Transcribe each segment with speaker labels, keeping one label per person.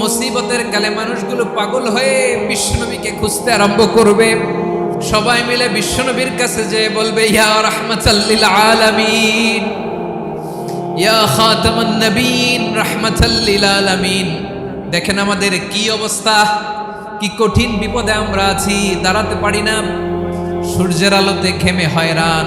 Speaker 1: মুসিবতের কালে মানুষগুলো পাগল হয়ে বিশ্বনবীকে খুঁজতে আরম্ভ করবে। সবাই মিলে বিশ্বনবীর কাছে যে বলবে, ইয়া রাহমাতাল্লিল আলামিন, ইয়া খাতামান নবীন রাহমাতাল্লিল আলামিন। দেখেন আমাদের কি অবস্থা, কি কঠিন বিপদে আমরা আছি, দাঁড়াতে পারি না। সূর্যের আলোতে ঘেমে হয়রান।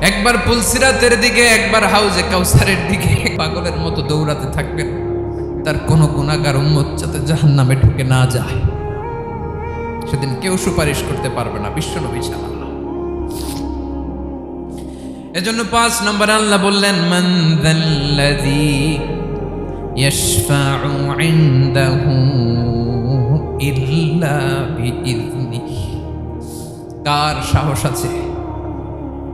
Speaker 1: একবার পুলসিরাতের দিকে, একবার হাউজে কাউসারের দিকে। পাগলের মতো দৌড়াতে থাকবেন তার কোনো গুণাগার উম্মত যাতে জাহান নামে ঢুকে না যায়। সেদিন কেউ সুপারিশ করতে পারবে না, বিশ্বনবী ছাড়া। এজন্য পাঁচ নম্বর আল্লাহ বললেন, মান যাল্লাযী ইয়াশফাউ ইনদাহু ইল্লা বিইذনিহি কার সাহস আছে?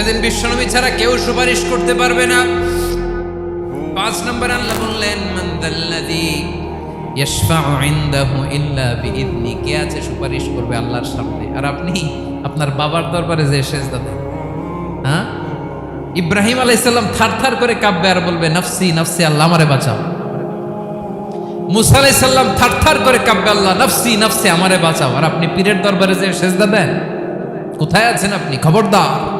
Speaker 1: সেদিন বিশ্বনবী ছাড়া কেউ সুপারিশ করতে পারবে না। পাঁচ নম্বর আল্লাহ বললেন মান্দাল্লাযী ইয়াশফাউ ইনদাহু ইল্লা বিইذনি কে আছে সুপারিশ করবে আল্লাহর সামনে? আর আপনি, আপনার বাবার দরবারে যে সেজদা দেন। হ্যাঁ? ইব্রাহিম আলাইসাল্লাম থার থার করে কাঁপবে আর বলবে, নাফসি, নফসি, আল্লাহ আমারে বাঁচাও। মুসা আলাইসাল্লাম থার থার করে কাঁপবে, আল্লাহ, নফসি নফসি, আমারে বাঁচাও। আর আপনি পীরের দরবারে যে সেজদা দেন, কোথায় আছেন আপনি? খবরদার।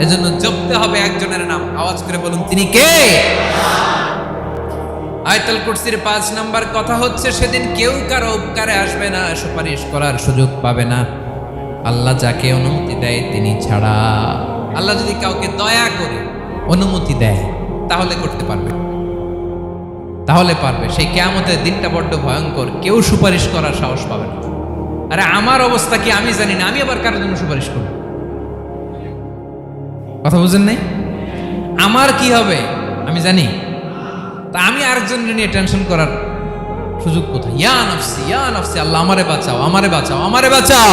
Speaker 1: এজন্য জপতে হবে একজনের নাম। আওয়াজ করে বলুন, তিনি কে? আয়তাল কুরসির পাঁচ নাম্বার কথা হচ্ছে, সেদিন কেউ কারও উপকারে আসবে না, সুপারিশ করার সুযোগ পাবে না। আল্লাহ যাকে অনুমতি দেয়, তিনি ছাড়া। আল্লাহ যদি কাউকে দয়া করে অনুমতি দেয়, তাহলে করতে পারবে। তাহলে পারবে। সেই কেয়ামতের দিনটা বড্ড ভয়ঙ্কর। কেউ সুপারিশ করার সাহস পাবে না। আরে, আমার অবস্থা কি আমি জানি না। আমি আবার কারোর জন্য সুপারিশ করব? কথা বুঝেন নাই? আমার কি হবে? আমি জানি। তা আমি আরেকজন নিয়ে টেনশন করার সুযোগ কোথায়? ইয়া নফসি ইয়া নফসি, আল্লাহ আমারে বাঁচাও আমারে বাঁচাও আমারে বাঁচাও!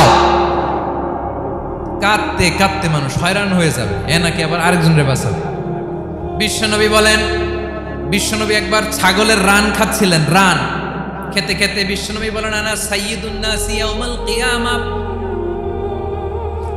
Speaker 1: কাঁদতে কাঁদতে মানুষ হয়রান হয়ে যাবে। এ নাকি আবার আরেকজনের বাঁচাবে? বিশ্বনবী বলেন, বিশ্বনবী একবার ছাগলের রান খাচ্ছিলেন, রান। খেতে খেতে বিশ্বনবী বলেন, আনা সাইয়্যিদুন নাসি ইয়াউমাল কিয়ামা।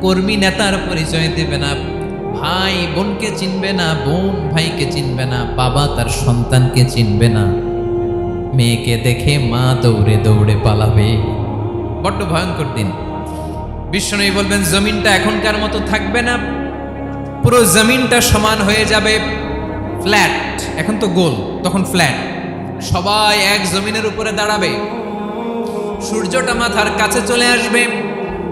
Speaker 1: কর্মী নেতার পরিচয় দেবে না, ভাই বোনকে চিনবে না, বোন ভাইকে চিনবে না, বাবা তার সন্তানকে চিনবে না। মেয়েকে দেখে মা দৌড়ে দৌড়ে পালাবে। বড্ড ভয়ঙ্কর দিন। বিষ্ণু বলবেন, জমিনটা এখনকার মতো থাকবে না। পুরো জমিনটা সমান হয়ে যাবে। ফ্ল্যাট। এখন তো গোল, তখন ফ্ল্যাট। সবাই এক জমিনের উপরে দাঁড়াবে। সূর্যটা মাথার কাছে চলে আসবে।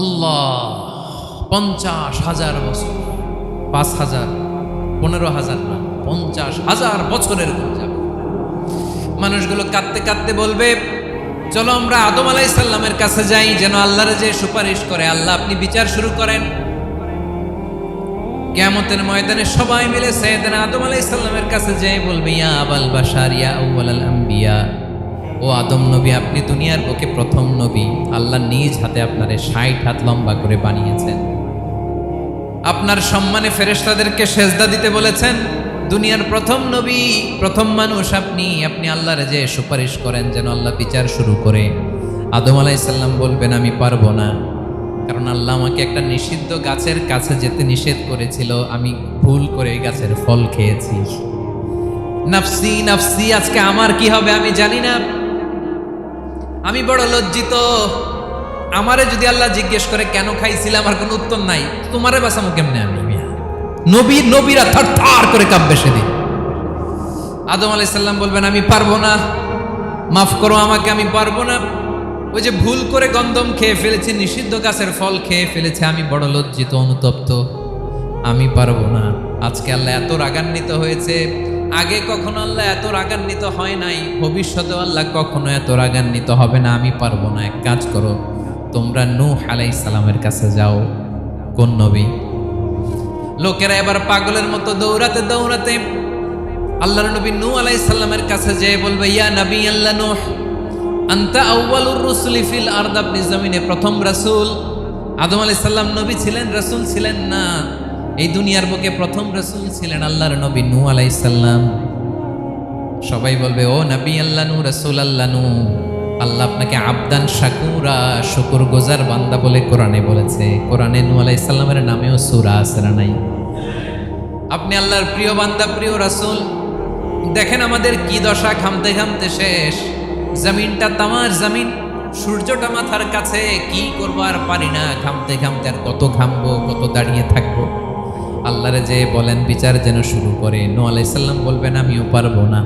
Speaker 1: আল্লাহ, পঞ্চাশ হাজার বছর, পাঁচ হাজার, পনেরো হাজার না, পঞ্চাশ হাজার বছরের মানুষগুলো কাঁদতে কাঁদতে বলবে, চলো আমরা আদম আলাই সাল্লামের কাছে যাই, যেন আল্লাহর যে সুপারিশ করে, আল্লাহ আপনি বিচার শুরু করেন। কেয়ামতের ময়দানে সবাই মিলে সৈয়দনা আদম আলাই সাল্লামের কাছে যাই বলবে, ইয়া আবাল বাশার, ইয়া আউয়াল আল আম্বিয়া। ও আদম নবী, আপনি দুনিয়ার বুকে প্রথম নবী। আল্লাহ নিজ হাতে আপনারে ষাট হাত লম্বা করে বানিয়েছেন। আপনার সম্মানে ফেরেশতাদেরকে সেজদা দিতে বলেছেন, দুনিয়ার প্রথম নবী, প্রথম মানুষ আপনি আপনি আল্লাহর যে সুপারিশ করেন যেন আল্লাহ বিচার শুরু করে। আদম আলাইসাল্লাম বলবেন, আমি পারব না। কারণ আল্লাহ আমাকে একটা নিষিদ্ধ গাছের কাছে যেতে নিষেধ করেছিল, আমি ভুল করে গাছের ফল খেয়েছি। নাফসি নাফসি, আজকে আমার কি হবে আমি জানি না। আমি বড় লজ্জিত। আমারে যদি আল্লাহ জিজ্ঞেস করে, কেন খাইছিলাম? আমার কোনো উত্তর নাই। তোমারে বাঁচামো কেমনে আমি নবী, নবীরা থার থার করে কাঁপবে সেদিন। আদম আলাইসাল্লাম বলবেন, আমি পারব না। মাফ করো আমাকে, আমি পারব না। ওই যে ভুল করে গন্ধম খেয়ে ফেলেছি, নিষিদ্ধ গাছের ফল খেয়ে ফেলেছে, আমি বড় লজ্জিত, অনুতপ্ত। আমি পারব না। আজকে আল্লাহ এত রাগান্বিত হয়েছে আগে কখনো আল্লাহ এত রাগান্বিত হয় নাই ভবিষ্যতে আল্লাহ কখনো এত রাগান্বিত হবে না, আমি পারব না। এক কাজ করো, তোমরা নূহ আলাইহিস সালামের কাছে যাও, কোন নবী? লোকেরা এবার পাগলের মতো দৌড়াতে দৌড়াতে আল্লাহর নবী নূহ আলাইহিস সালামের কাছে যেয়ে বলবে, ইয়া নবী আল্লাহ নূহ, আনতা আউয়ালুর রুসুলি ফিল আরদ, আপনি জমিনে প্রথম রাসূল। আদম আলাইহিস সালাম নবী ছিলেন, রাসূল ছিলেন না। এই দুনিয়ার বুকে প্রথম রাসূল ছিলেন আল্লাহর নবী নু আলাইহিস সালাম। সবাই বলবে, ও নবী আল্লাহ নূ রাসূল আল্লাহ নূ আল্লাহ আপনাকে আবদান, শাকুরা শুকুর গোজার বান্দা বলে কোরআনে বলেছে। কোরআনে নু আলাইহিস সালামের নামেও সুরা না নাই। আপনি আল্লাহর প্রিয় বান্দা, প্রিয় রাসূল, দেখেন আমাদের কি দশা ঘামতে ঘামতে শেষ। জমিনটা তামার জমিন, সূর্যটা মাথার কাছে, কি করব আর পারি না। ঘামতে ঘামতে আর কত ঘামবো, কত দাঁড়িয়ে থাকব। আল্লাহরে যে বলেন, বিচার যেন শুরু করে। নো আলাইসাল্লাম বলবেন, আমিও পারব না।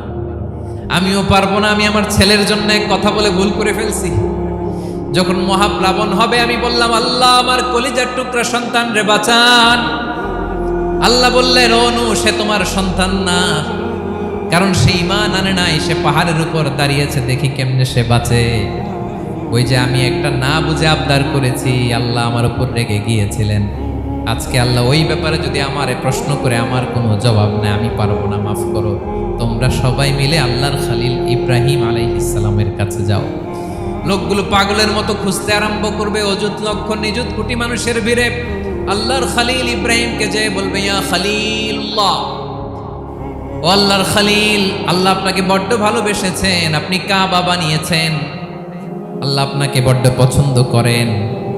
Speaker 1: আমিও পারব না, আমি আমার ছেলের জন্য এক কথা বলে ভুল করে ফেলছি। যখন মহাপ্লাবন হবে, আমি বললাম, আল্লাহ, আমার কলিজার টুকরা সন্তান রে বাঁচান। আল্লাহ বললেন অনু সে তোমার সন্তান না। কারণ সে ইমান আনে নাই, সে পাহাড়ের উপর দাঁড়িয়েছে, দেখি কেমনে সে বাঁচে। ওই যে আমি একটা না বুঝে আবদার করেছি, আল্লাহ আমার উপর রেগে গিয়েছিলেন। আজকে আল্লাহ ওই ব্যাপারে যদি আমারে প্রশ্ন করে, আমার কোনো জবাব নেই, আমি পারব না, মাফ করো। তোমরা সবাই মিলে আল্লাহর খালিল ইব্রাহিম আলাইহিসালামের কাছে যাও। লোকগুলো পাগলের মতো খুঁজতে আরম্ভ করবে, অযুত লক্ষ নিযুত কোটি মানুষের ভিড়ে। আল্লাহর খালিল ইব্রাহিমকে যে বলবে, ইয়া খালিল্লাহ। ও আল্লাহর খালিল, আল্লাহ আপনাকে বড্ড ভালোবেসেছেন, আপনি কাবা বানিয়েছেন। আল্লাহ আপনাকে বড্ড পছন্দ করেন।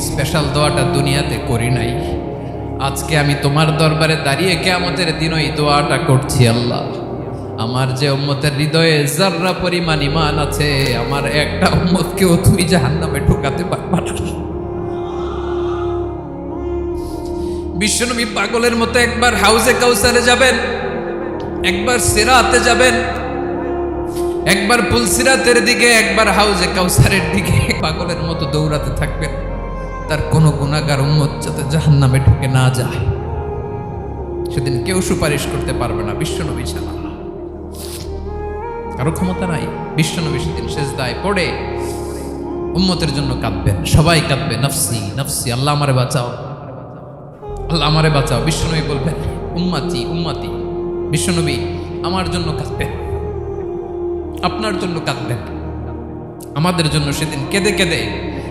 Speaker 1: স্পেশাল দোয়াটা দুনিয়াতে করি নাই। আজকে আমি তোমার দরবারে দাঁড়িয়ে কেমতের দিন ওই দোয়াটা করছি, আল্লাহ। আমার যে উম্মতের হৃদয়ে জাররা পরিমাণ ইমান আছে, আমার একটা উম্মতকেও তুই জাহান নামে ঢুকাতে পারবা না। বিশ্বনবী পাগলের মতো একবার হাউজে কাউসারে যাবেন, একবার সেরাতে যাবেন, একবার পুলসিরাতের দিকে, একবার হাউজে কাউসারের দিকে। পাগলের মতো দৌড়াতে থাকবেন। তার কোনো গুণাগার উম্মত যাতে জাহান নামে ঢুকে না যায়। সেদিন কেউ সুপারিশ করতে পারবে না, বিশ্বনবী ছাড়া। কারও ক্ষমতা নাই, বিশ্বনবী সেদিন শেষ দায় পড়ে উম্মতের জন্য কাঁদবেন। সবাই কাঁদবে, নফসি নফসি, আল্লাহ আমারে বাঁচাও। আল্লাহ আমারে বাঁচাও। বিশ্বনবী বলবেন, উম্মাতি উম্মাতি, বিশ্বনবী আমার জন্য কাঁদবেন। আপনার জন্য কাঁদবেন। আমাদের জন্য সেদিন কেঁদে কেঁদে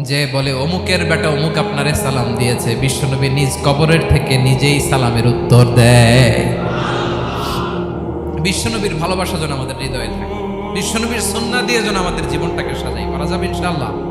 Speaker 1: যে বলে, অমুকের বেটা অমুক আপনারে সালাম দিয়েছে। বিশ্বনবী নিজ কবরের থেকে নিজেই সালামের উত্তর দেয়। বিশ্বনবীর ভালোবাসা যেন আমাদের হৃদয়ে থাকে। বিশ্বনবীর সন্না দিয়ে যেন আমাদের জীবনটাকে সাজাই। করা যাবে ইনশাআল্লাহ।